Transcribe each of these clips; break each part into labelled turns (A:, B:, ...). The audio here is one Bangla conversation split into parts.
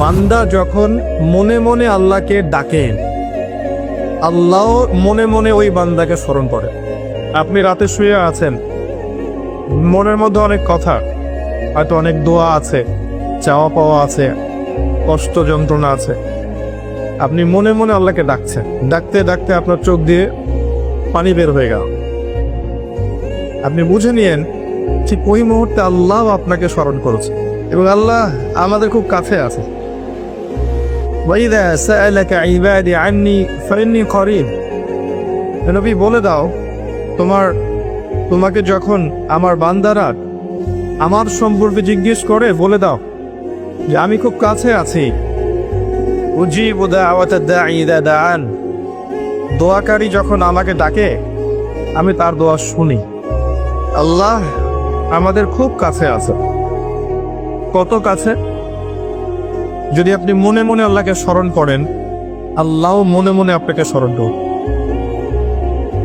A: বান্দা যখন মনে মনে আল্লাহকে ডাকে, আল্লাহ মনে মনে ওই বান্দাকে স্মরণ করে। আপনি রাতে শুয়ে আছেন, মনের মধ্যে অনেক কথা, হয়তো অনেক দোয়া আছে, চাওয়া পাওয়া আছে, কষ্ট যন্ত্রণা আছে। আপনি মনে মনে আল্লাহকে ডাকছেন। ডাকতে ডাকতে আপনার চোখ দিয়ে পানি বের হয়ে গেল। আপনি বুঝে নিয়েন, ঠিক ওই মুহূর্তে আল্লাহ আপনাকে স্মরণ করেছে। এবং আল্লাহ আমাদের খুব কাছে আছে। ওয়াইদা সালাকা ইবাদি আননি ফাইন্নি করিব নবী, বলে দাও, তোমার, তোমাকে যখন আমার বান্দারা আমার সম্পর্কে জিজ্ঞেস করে, বলে দাও যে আমি খুব কাছে আছি। উজিব দান দোয়াকারী যখন আমাকে ডাকে, আমি তার দোয়া শুনি। আল্লাহ আমাদের খুব কাছে আছে কত কাছে? যদি আপনি মনে মনে আল্লাহকে স্মরণ করেন আল্লাহ মনে মনে আপনাকে স্মরণ করুন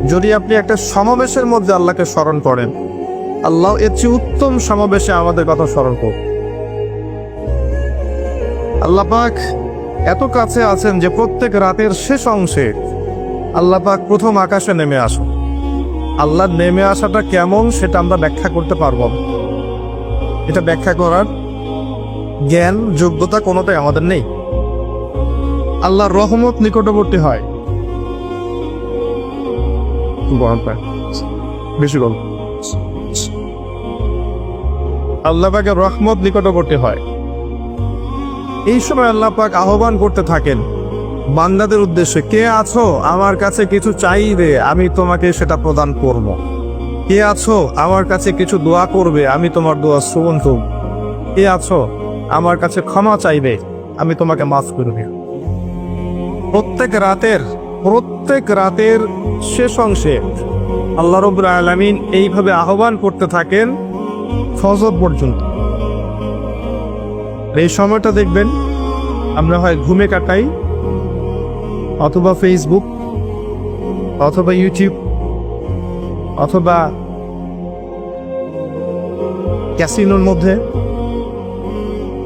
A: যদি আপনি একটা সমাবেশের মধ্যে আল্লাহকে স্মরণ করেন, আল্লাহ এর চেয়ে উত্তম সমাবেশে আমাদের কথা স্মরণ করুন আল্লাহ পাক এত কাছে আছেন যে প্রত্যেক রাতের শেষ অংশে আল্লাহ পাক প্রথম আকাশে নেমে আসুন। আল্লাহ নেমে আসাটা কেমন সেটা আমরা ব্যাখ্যা করতে পারব। এটা ব্যাখ্যা করার জ্ঞান, যোগ্যতা কোনোটাই আমাদের নেই। আল্লাহর রহমত নিকটবর্তী হয়। বেশি গরম আল্লাহ পাকের রহমত নিকটবর্তী হয়। এই সময় আল্লাহ পাক আহ্বান করতে থাকেন, বান্দাদের উদ্দেশ্যে, কে আছো? আমার কাছে কিছু চাইবে, আমি তোমাকে সেটা প্রদান করব। কে আছো? আমার কাছে কিছু দোয়া করবে, আমি তোমার দোয়া শ্রবণ করব। কে আছো? আমার কাছে ক্ষমা চাইবে, আমি তোমাকে মাফ করবে প্রত্যেক রাতের প্রত্যেক রাতের শেষ অংশে আল্লাহ রবুল আলমিন এইভাবে আহ্বান করতে থাকেন ফজর পর্যন্ত। এই সময়টা দেখবেন আমরা হয় ঘুমে কাটাই, অথবা ফেসবুক অথবা ইউটিউব অথবা ক্যাসিনোর মধ্যে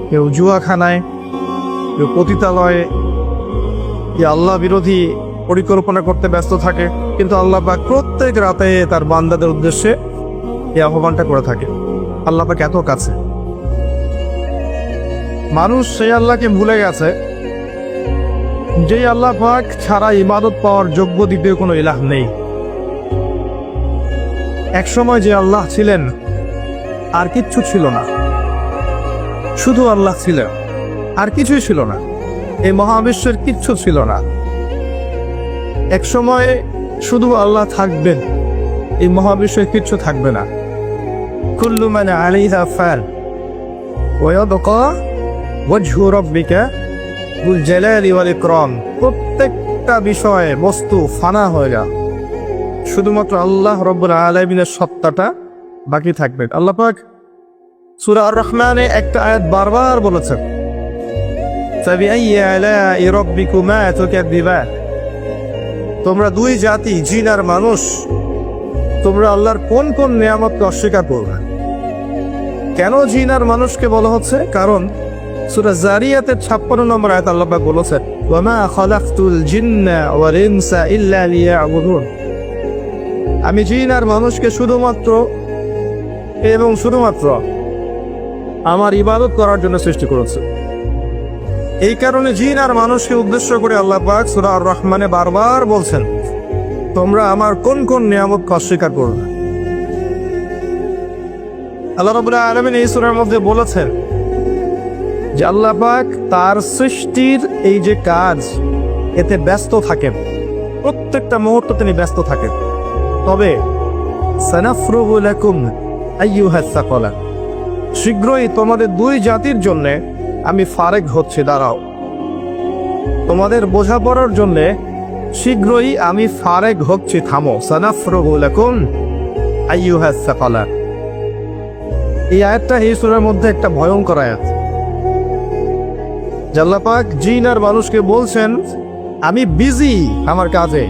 A: কেউ জুয়াখানায় কেউ পতিতালয়ে। কেউ আল্লাহ বিরোধী পরিকল্পনা করতে ব্যস্ত থাকে, কিন্তু আল্লাহ পাক প্রত্যেক রাতে তার বান্দাদের উদ্দেশ্যে এই আহ্বানটা করে থাকে। আল্লাহ পাক এত কাছে। মানুষ সেই আল্লাহকে ভুলে গেছে, যেই আল্লাহ পাক ছাড়া ইবাদত পাওয়ার যোগ্য দ্বিতীয় কোনো ইলাহ নেই। একসময় যে আল্লাহ ছিলেন, আর কিচ্ছু ছিল না। শুধু আল্লাহ ছিলেন, আর কিছুই ছিল না। এই মহাবিশ্বের কিচ্ছু ছিল না। এক সময় শুধু আল্লাহ থাকবেন, এই মহাবিশ্বের কিচ্ছু থাকবে না। কুল্লু মানে ওয়াল ইকরাম। প্রত্যেকটা বিষয়ে বস্তু ফানা হয়ে গেল শুধুমাত্র আল্লাহ রব্বুল আলামিনের সত্তাটা বাকি থাকবে। আল্লাহ পাক সুরা আর রহমানে একটা আয়াত বারবার বলেছেন তোমরা দুই জাতি, জিন আর মানুষ, তোমরা আল্লাহর কোন কোন নিয়ামতকে অস্বীকার করবে? কেন জিন আর মানুষকে বলা হচ্ছে? কারণ সুরা জারিয়াতের ছাপ্পান্ন নম্বর আয়াত আল্লাহ বলেছে ওয়ামা খালাকতুল জিন্না ওয়াল ইল্লা আমি জিন আর মানুষকে শুধুমাত্র এবং শুধুমাত্র আমার ইবাদত করার জন্য সৃষ্টি করেছে। এই কারণে জিন আর মানুষকে উদ্দেশ্য করে আল্লাহ পাক সূরা আর রহমানে বারবার বলছেন, তোমরা আমার কোন কোন নিয়ামত অস্বীকার করবে? আল্লাহ রাব্বুল আলামিন এই সূরার মধ্যে বলেছেন যে আল্লাহ পাক তার সৃষ্টির এই যে কাজ, এতে ব্যস্ত থাকেন। প্রত্যেকটা মুহূর্ত তিনি ব্যস্ত থাকেন। তবে সানাফরুগু লাকুম আইয়ুহাস সাকালা। শীঘ্রই তোমাদের দুই জাতির জন্য আমি ফারেক হচ্ছি, দাঁড়াও। তোমাদের বোঝাপড়ার জন্য শীঘ্রই আমি ফারেক হচ্ছি, থামো। সানাফরুগু লাকুম আইয়ুহাস সাকালা এই আয়াতটা এই সূরার মধ্যে একটা ভয়ঙ্কর আয়াত। জাল্লাপাক জিন আর মানুষকে বলছেন, আমি বিজি আমার কাজে,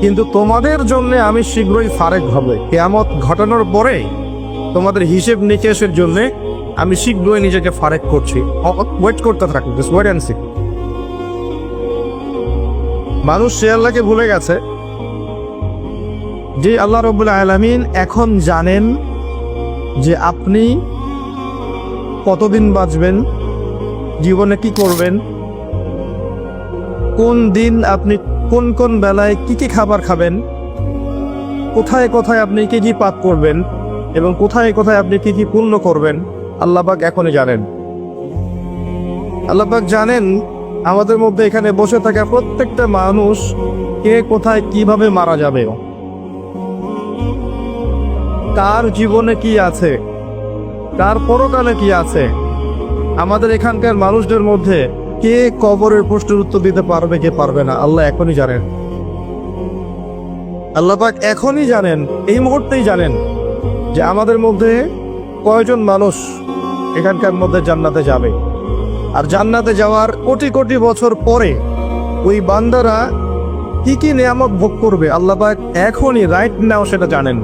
A: কিন্তু তোমাদের জন্য আমি শীঘ্রই ফারেক হবে। কেয়ামত ঘটানোর পরে তোমাদের হিসেব নিকেশের জন্য আমি শীঘ্রই নিজেকে ফারেক করছি। ওয়েট করতে থাকুন ওয়েট অ্যান্ড সি মানুষ সে আল্লাহকে ভুলে গেছে। যে আল্লাহ রবুল্লা আলমিন এখন জানেন যে আপনি কতদিন বাঁচবেন, জীবনে কি করবেন, কোন দিন আপনি কোন কোন বেলায় কি কি খাবার খাবেন, কোথায় কোথায় আপনি কি কি পাপ করবেন এবং কোথায় কোথায় আপনি কি কি পূর্ণ করবেন, আল্লাহবাক এখনই জানেন। আল্লাহবাক জানেন, আমাদের মধ্যে এখানে বসে থাকা প্রত্যেকটা মানুষ কে কোথায় কীভাবে মারা যাবে। তার জীবনে কি আছে তার পরকালে কি আছে, আমাদের এখানকার মানুষদের মধ্যে কে কবরের প্রশ্নের উত্তর দিতে পারবে, কে পারবে না, আল্লাহ এখনই জানেন। আল্লাহ পাক এখনই জানেন, এই মুহূর্তেই জানেন। যে আমাদের মধ্যে কয়জন মানুষ এখানকার মধ্যে জান্নাতে যাবে? আর জান্নাতে যাওয়ার কোটি কোটি বছর পরে ওই বান্দারা কি কি নিয়ামত ভোগ করবে? আল্লাহ এখনই রাইট নাও সেটা জানেন।